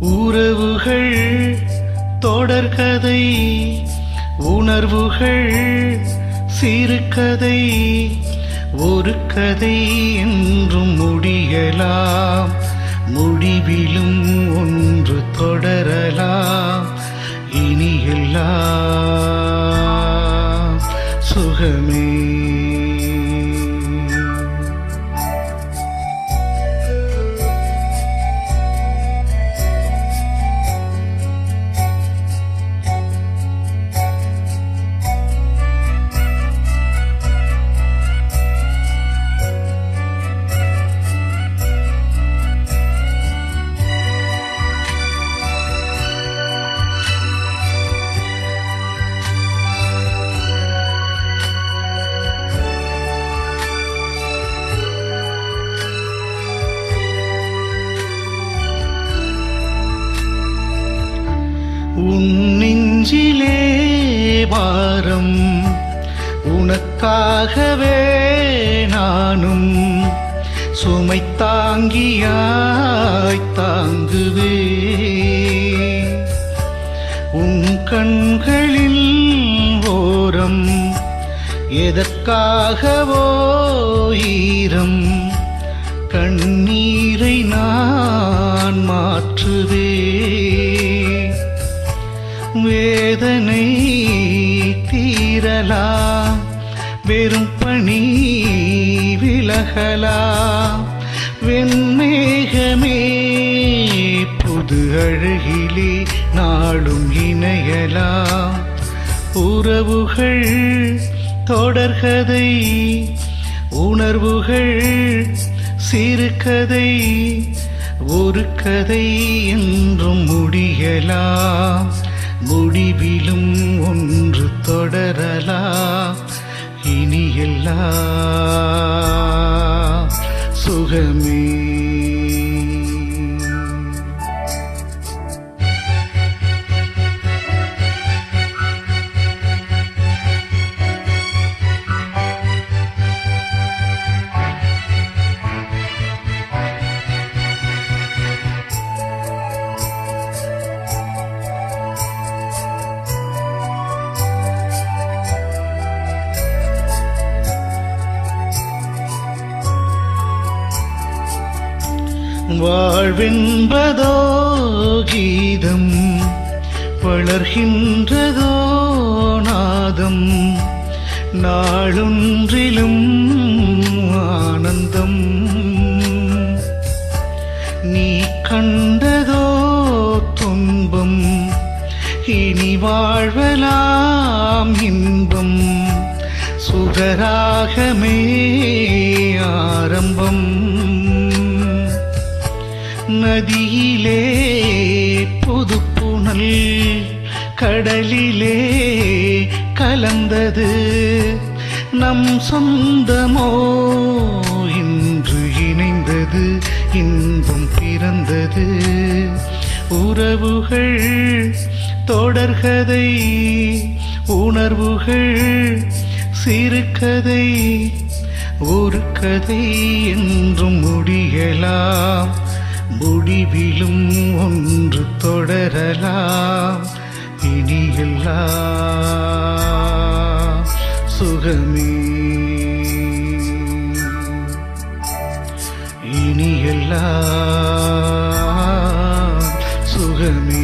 உறவுகள் தொடர்கதை உணர்வுகள் சிறுகதை ஒரு கதை என்றும் முடியலாம். முடிவிலும் ஒன்று தொடரலாம். இனியெல்லாம் சுகமே. உன் நெஞ்சிலே வாரம் உனக்காகவே நானும் சுமை தாங்கியாய் தாங்குவே. உன் கண்களில் ஓரம் எதற்காகவோ ஈரம். கண்ணீரை நான் மாற்றுவே வேதனை தீரலா? வெறும் பணி விலகலா? வெண்மேகமே புது அழகிலே நாளும் இணையலாம் உறவுகள் தொடர்கதை உணர்வுகள் சிறுகதை ஒரு கதை என்றும் முடியலாம் முடிவிலும் ஒன்று தொடரலாம் இனி சுகமே வாழ்வென்பதோ கீதம் வளர்கின்றதோ நாதம் நாளொன்றிலும் ஆனந்தம். நீ கண்டதோ துன்பம் இனி வாழ்வலாம் இன்பம் சுகராகமே நதியிலே புதுப்புணல் கடலிலே கலந்தது. நம் சொந்தமோ இன்று இணைந்தது இன்பம் பிறந்தது. உறவுகள் தொடர்கதை உணர்வுகள் சிறுகதை ஒரு கதை என்றும் முடியலாம். முடிவிலும் ஒன்று தொடரலாம். இனி சுகமே. இனி சுகமே.